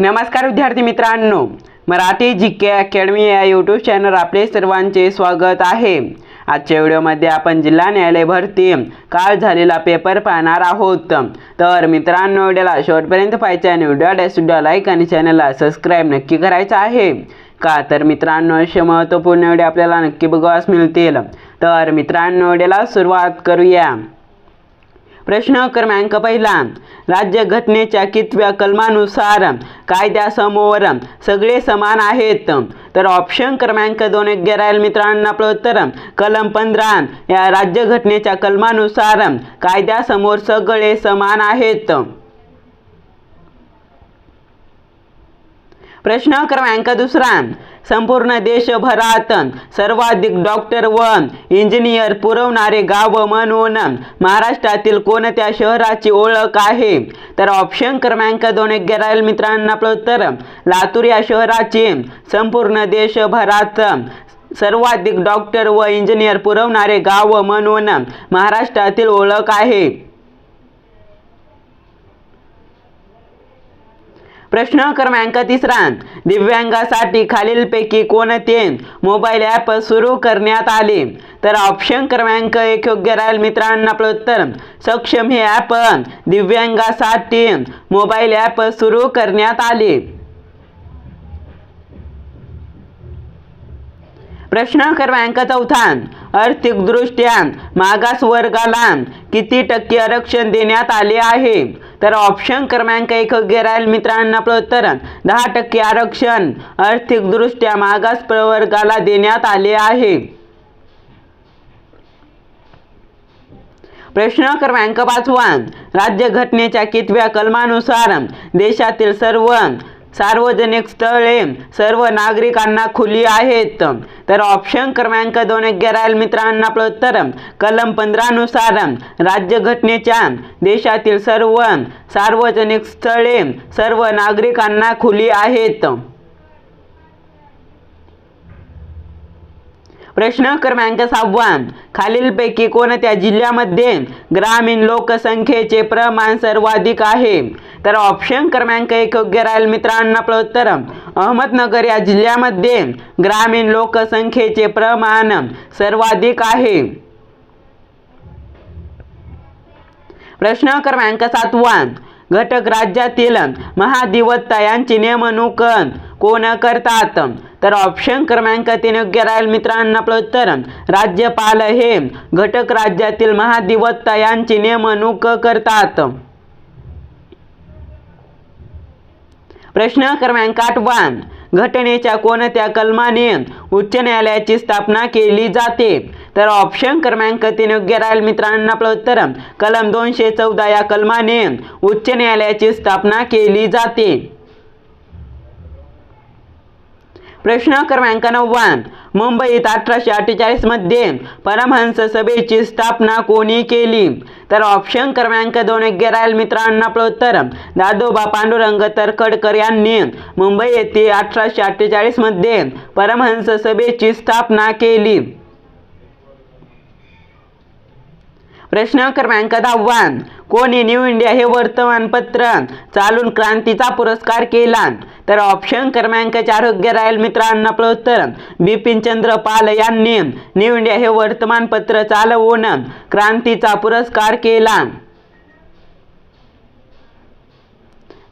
नमस्कार विद्यार्थी मित्रांनो मराठी जी के अकॅडमी या यूट्यूब चॅनल आपले सर्वांचे स्वागत आहे. आजच्या व्हिडिओमध्ये आपण जिल्हा न्यायालय भरती काल झालेला पेपर पाहणार आहोत. तर मित्रांनो व्हिडिओला शेवटपर्यंत पाहायचे आणि व्हिडिओ सुद्धा लाईक आणि चॅनलला सबस्क्राईब नक्की करायचं आहे. का तर मित्रांनो असे महत्त्वपूर्ण व्हिडिओ आपल्याला नक्की बघावास मिळतील. तर मित्रांनो व्हिडिओला सुरुवात करूया. प्रश्न क्रमांक पहिला. राज्यघटनेच्या कितव्या कलमानुसार कायद्यासमोर सगळे समान आहेत? तर ऑप्शन क्रमांक दोन योग्य राहील मित्रांनो आपलं उत्तर. कलम पंधरा. या राज्यघटनेच्या कलमानुसार कायद्यासमोर सगळे समान आहेत. प्रश्न क्रमांक दुसरा. संपूर्ण देशभरात सर्वाधिक डॉक्टर व इंजिनियर पुरवणारे गाव म्हणून महाराष्ट्रातील कोणत्या शहराची ओळख आहे? तर ऑप्शन क्रमांक दोन योग्य राहील मित्रांनो आपलं उत्तर. लातूर या शहराची संपूर्ण देशभरात सर्वाधिक डॉक्टर व इंजिनियर पुरवणारे गाव म्हणून महाराष्ट्रातील ओळख आहे. प्रश्न क्रमांक तिसरा दिव्यांगासाठी खालीलपैकी कोणते मोबाईल ॲप सुरू करण्यात आले? तर ऑप्शन क्रमांक एक योग्य राहील मित्रांनो आपलं उत्तर. सक्षम हे ॲप दिव्यांगासाठी मोबाईल ॲप सुरू करण्यात आले. प्रश्न क्रमांक चौथा आर्थिकदृष्ट्या मागास वर्गाला किती टक्के आरक्षण देण्यात आले आहे? तर ऑप्शन क्रमांक एक योग्य राहील मित्रांनो आपलं उत्तर दहा टक्के आरक्षण आर्थिकदृष्ट्या मागास प्रवर्गाला देण्यात आले आहे. प्रश्न क्रमांक पाचवा. राज्यघटनेच्या कितव्या कलमानुसार देशातील सर्व सार्वजनिक स्थळे सर्व नागरिकांना खुली आहेत. तर ऑप्शन क्रमांक दोन योग्य राहील मित्रांनो आपलं उत्तर. कलम पंधरानुसार राज्यघटनेच्या देशातील सर्व सार्वजनिक स्थळे सर्व नागरिकांना खुली आहेत. प्रश्न क्रमांक सहावा खालीलपैकी कोणत्या जिल्ह्यामध्ये ग्रामीण लोकसंख्येचे प्रमाण सर्वाधिक आहे? तर ऑप्शन क्रमांक एक योग्य राहील मित्रांनो आपलं उत्तर अहमदनगर या जिल्ह्यामध्ये ग्रामीण लोकसंख्येचे प्रमाण सर्वाधिक आहे. प्रश्न क्रमांक सातवा. घटक राज्यातील महाधिवक्ता यांची नेमणूक कोण करतात? तर ऑप्शन क्रमांक तीन योग्य राहील मित्रांनो आपलं उत्तर राज्यपाल हे घटक राज्यातील महाधिवक्ता यांची नेमणूक करतात. प्रश्न क्रमांक आठवान घटनेच्या कोणत्या कलमाने उच्च न्यायालयाची स्थापना केली जाते? तर ऑप्शन क्रमांक तीन योग्य राहील मित्रांनो आपलं उत्तर. कलम दोनशे चौदा या कलमाने उच्च न्यायालयाची स्थापना केली जाते. प्रश्न क्रमांक नव्वद. मुंबईत अठराशे अठ्ठेचाळीसमध्ये परमहंस सभेची स्थापना कोणी केली? तर ऑप्शन क्रमांक दोन योग्य राहील प्रोत्तर आपलं उत्तर दादोबा पांडुरंग तरखडकर यांनी मुंबई येथे अठराशे अठ्ठेचाळीसमध्ये परमहंस सभेची स्थापना केली. प्रश्न क्रमांक दहावा कोणी न्यू इंडिया हे वर्तमानपत्र चालून क्रांतीचा पुरस्कार केला तर ऑप्शन क्रमांक चार योग्य राहील मित्रांना आपलं उत्तर बिपिन चंद्र पाल यांनी न्यू इंडिया हे वर्तमानपत्र चालवून क्रांतीचा पुरस्कार केला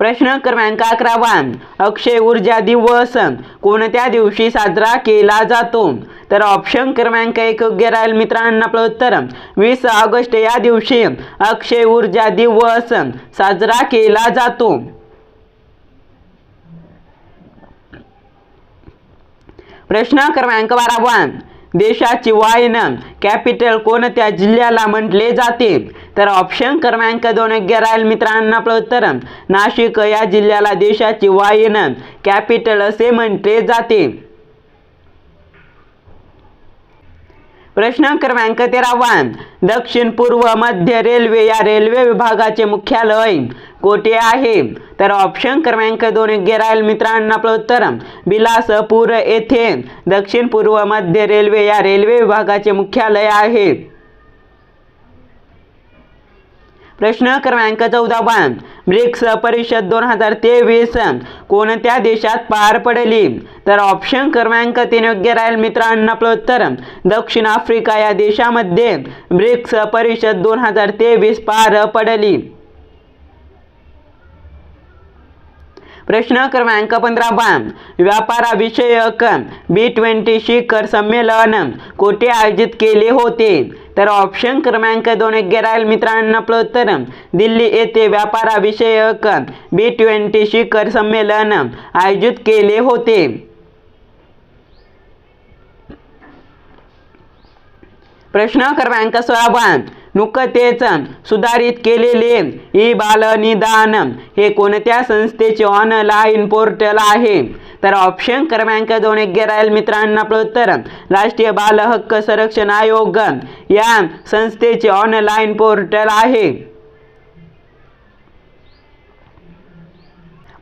प्रश्न क्रमांक अकरावा अक्षय ऊर्जा दिवस. कोणत्या दिवशी साजरा केला जातो? तर ऑप्शन क्रमांक एक योग्य राहील मित्रांना आपलं उत्तर. वीस ऑगस्ट या दिवशी अक्षय ऊर्जा दिवस साजरा केला जातो. प्रश्न क्रमांक बारावा देशाची वाईन कॅपिटल कोणत्या जिल्ह्याला म्हटले जाते? तर ऑप्शन क्रमांक दोन योग्य राहील मित्रांनो आपलं उत्तर. नाशिक या जिल्ह्याला देशाची वाईन कॅपिटल असे म्हटले जाते. प्रश्न क्रमांक तेरावा दक्षिण पूर्व मध्य रेल्वे या रेल्वे विभागाचे मुख्यालय कोठे आहे? तर ऑप्शन क्रमांक दोन योग्य राहील मित्रांना आपलं उत्तर बिलासपूर येथे दक्षिण पूर्व मध्य रेल्वे या रेल्वे विभागाचे मुख्यालय आहे. प्रश्न क्रमांक चौदावा ब्रिक्स परिषद दोन हजार तेवीस कोणत्या देशात पार पडली? तर ऑप्शन क्रमांक तीन योग्य राहील मित्रांनो आपलं उत्तर. दक्षिण आफ्रिका या देशामध्ये ब्रिक्स परिषद दोन हजार तेवीस पार पडली. प्रश्न क्रमांक पंधरावा व्यापाराविषयक बी ट्वेंटी शिखर संमेलन कोठे आयोजित केले होते? तर ऑप्शन क्रमांक दोन योग्य राहील मित्रांनो आपलं उत्तर दिल्ली येथे व्यापाराविषयक बी ट्वेंटी शिखर संमेलन आयोजित केले होते. प्रश्न क्रमांक सोळा नुकतेच सुधारित केलेले ई बालनिदान हे कोणत्या संस्थेचे ऑनलाईन पोर्टल आहे? तर ऑप्शन क्रमांक दोन योग्य राहील मित्रांना. आपलं उत्तर राष्ट्रीय बाल हक्क संरक्षण आयोग या संस्थेचे ऑनलाईन पोर्टल आहे.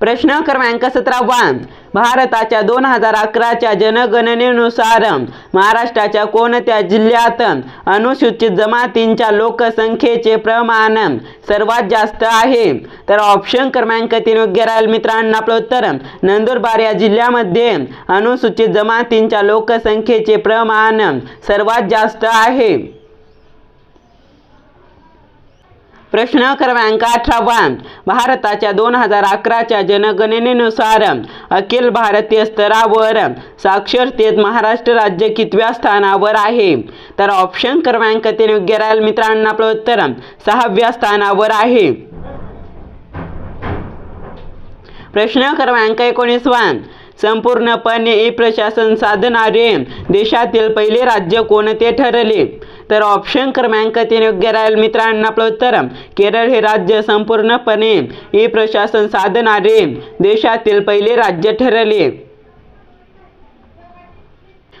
प्रश्न क्रमांक सतरावा. भारताच्या दोन हजार अकराच्या जनगणनेनुसार महाराष्ट्राच्या कोणत्या जिल्ह्यात अनुसूचित जमातींच्या लोकसंख्येचे प्रमाण सर्वात जास्त आहे? तर ऑप्शन क्रमांक तीन योग्य राहील मित्रांनो आपलं उत्तर. नंदुरबार या जिल्ह्यामध्ये अनुसूचित जमातींच्या लोकसंख्येचे प्रमाण सर्वात जास्त आहे. प्रश्न क्रमांक अठरावा भारताच्या दोन हजार अकराच्या जनगणनेनुसार अखिल भारतीय स्तरावर साक्षरतेत महाराष्ट्र राज्य कितव्या स्थानावर आहे? तर ऑप्शन क्रमांक तीन योग्य राहील मित्रांनो आपलं उत्तर सहाव्या स्थानावर आहे. प्रश्न क्रमांक एकोणीसवा संपूर्णपणे ई प्रशासन साधणारे देशातील पहिले राज्य कोणते ठरले? तर ऑप्शन क्रमांक तीन योग्य राहील. मित्रांनो आपलं उत्तर. केरळ हे राज्य संपूर्णपणे ई प्रशासन साधणारे देशातील पहिले राज्य ठरले.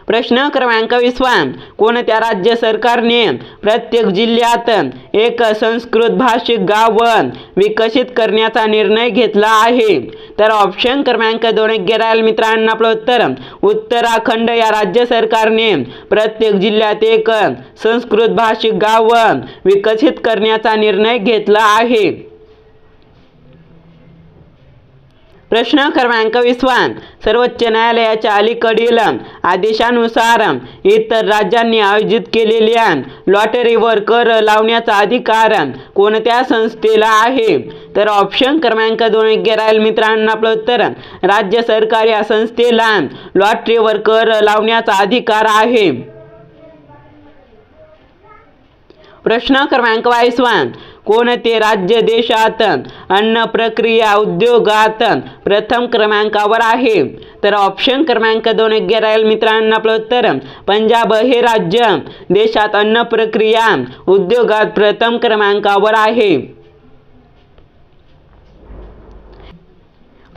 प्रश्न क्रमांक विसवा कोणत्या राज्य सरकारने प्रत्येक जिल्ह्यात एक संस्कृत भाषिक गाव विकसित करण्याचा निर्णय घेतला आहे? तर ऑप्शन क्रमांक दोन योग्य राहील मित्रांनो आपलं उत्तर. उत्तराखंड या राज्य सरकारने प्रत्येक जिल्ह्यात एक संस्कृत भाषिक गाव विकसित करण्याचा निर्णय घेतला आहे. प्रश्न क्रमांक विस्वान. सर्वोच्च न्यायालयाच्या अलीकडील आदेशानुसार इतर राज्यांनी आयोजित केलेल्या लॉटरीवर कर लावण्याचा अधिकार कोणत्या संस्थेला आहे? तर ऑप्शन क्रमांक दोन योग्य राहील. मित्रांनो आपलं उत्तर राज्य सरकार या संस्थेला लॉटरीवर कर लावण्याचा अधिकार आहे. प्रश्न क्रमांक बावीसवा कोणते राज्य देशात अन्न प्रक्रिया उद्योगात प्रथम क्रमांकावर आहे? तर ऑप्शन क्रमांक दोन योग्य राहील मित्रांनो आपलं उत्तर. पंजाब हे राज्य देशात अन्न प्रक्रिया उद्योगात प्रथम क्रमांकावर आहे.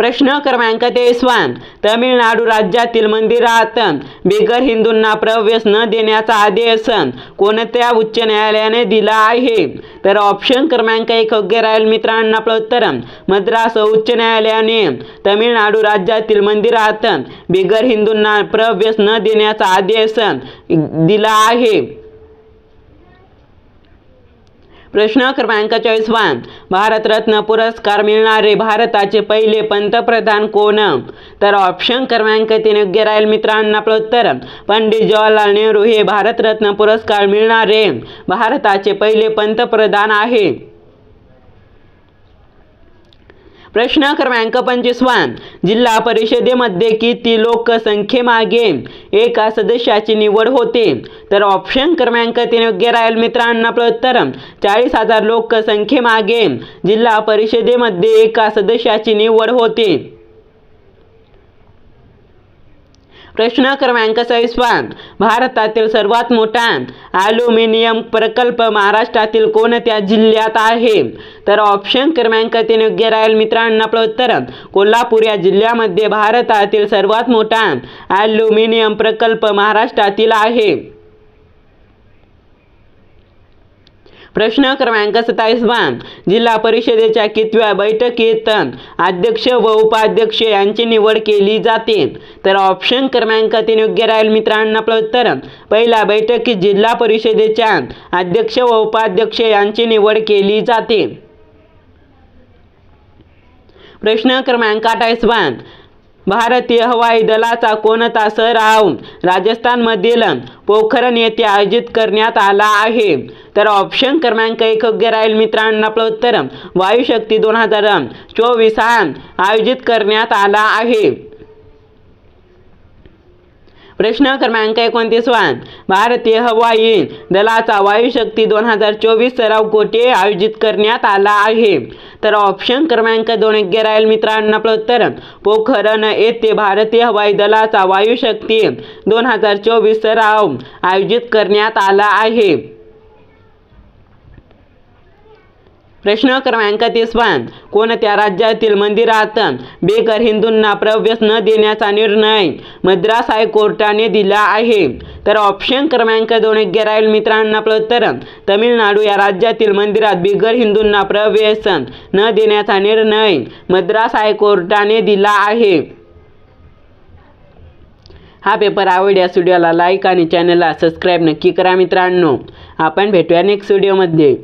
प्रश्न क्रमांक तेसवान तमिळनाडू राज्यातील मंदिरात बिगर हिंदूंना प्रवेश न देण्याचा आदेश कोणत्या उच्च न्यायालयाने दिला आहे? तर ऑप्शन क्रमांक एक योग्य राहील मित्रांना. आपलं उत्तर मद्रास उच्च न्यायालयाने तमिळनाडू राज्यातील मंदिरात बिगर हिंदूंना प्रवेश न देण्याचा आदेश दिला आहे. प्रश्न क्रमांक चोवीसवा भारतरत्न पुरस्कार मिळणारे भारताचे पहिले पंतप्रधान कोण? तर ऑप्शन क्रमांक तीन योग्य राहील मित्रांना आपलं उत्तर. पंडित जवाहरलाल नेहरू हे भारतरत्न पुरस्कार मिळणारे भारताचे पहिले पंतप्रधान आहे. प्रश्न क्रमांक पंचवीसवा जिल्हा परिषदेमध्ये किती लोकसंख्येमागे एका सदस्याची निवड होते. तर ऑप्शन क्रमांक तीन योग्य राहील मित्रांनो आपलं उत्तर. चाळीस हजार लोकसंख्येमागे जिल्हा परिषदेमध्ये एका सदस्याची निवड होते. प्रश्न क्रमांक सव्वीसवा. भारतातील सर्वात मोठा ॲल्युमिनियम प्रकल्प महाराष्ट्रातील कोणत्या जिल्ह्यात आहे? तर ऑप्शन क्रमांक तीन योग्य राहील मित्रांनो आपलं उत्तर. कोल्हापूर या जिल्ह्यामध्ये भारतातील सर्वात मोठा ॲल्युमिनियम प्रकल्प महाराष्ट्रातील आहे. प्रश्न क्रमांक सत्तावीसवा जिल्हा परिषदेच्या कितव्या बैठकीत अध्यक्ष व उपाध्यक्ष यांची निवड केली जाते? तर ऑप्शन क्रमांक तीन योग्य राहील मित्रांनो आपलं उत्तर. पहिल्या बैठकीत जिल्हा परिषदेच्या अध्यक्ष व उपाध्यक्ष यांची निवड केली जाते. प्रश्न क्रमांक अठ्ठावीसवा भारतीय हवाई दलाचा कोणता सराव राजस्थानमधील पोखरण येथे आयोजित करण्यात आला आहे? तर ऑप्शन क्रमांक एक योग्य राहील मित्रांनो. आपलं उत्तर वायुशक्ती दोन हजार चोवीस हा आयोजित करण्यात आला आहे. प्रश्न क्रमांक एकोणतीसवा भारतीय हवाई दलाचा वायुशक्ती दोन हजार चोवीस सराव कोठे आयोजित करण्यात आला आहे? तर ऑप्शन क्रमांक दोन योग्य राहील मित्रांनो. आपलं उत्तर पोखरण येथे भारतीय हवाई दलाचा वायुशक्ती दोन हजार चोवीस सराव आयोजित करण्यात आला आहे. प्रश्न क्रमांक तीसवा कोणत्या राज्यातील मंदिरात बेकर हिंदूंना प्रवेश न देण्याचा निर्णय मद्रास हायकोर्टाने दिला आहे? तर ऑप्शन क्रमांक दोन योग्य राहील मित्रांनो आपलं उत्तर तमिळनाडू या राज्यातील मंदिरात बिगर हिंदूंना प्रवेश न देण्याचा निर्णय मद्रास हायकोर्टाने दिला आहे. हा पेपर आवडल्यास व्हिडिओला लाईक आणि चॅनलला सबस्क्राईब नक्की करा मित्रांनो. आपण भेटूया नेक्स्ट व्हिडिओमध्ये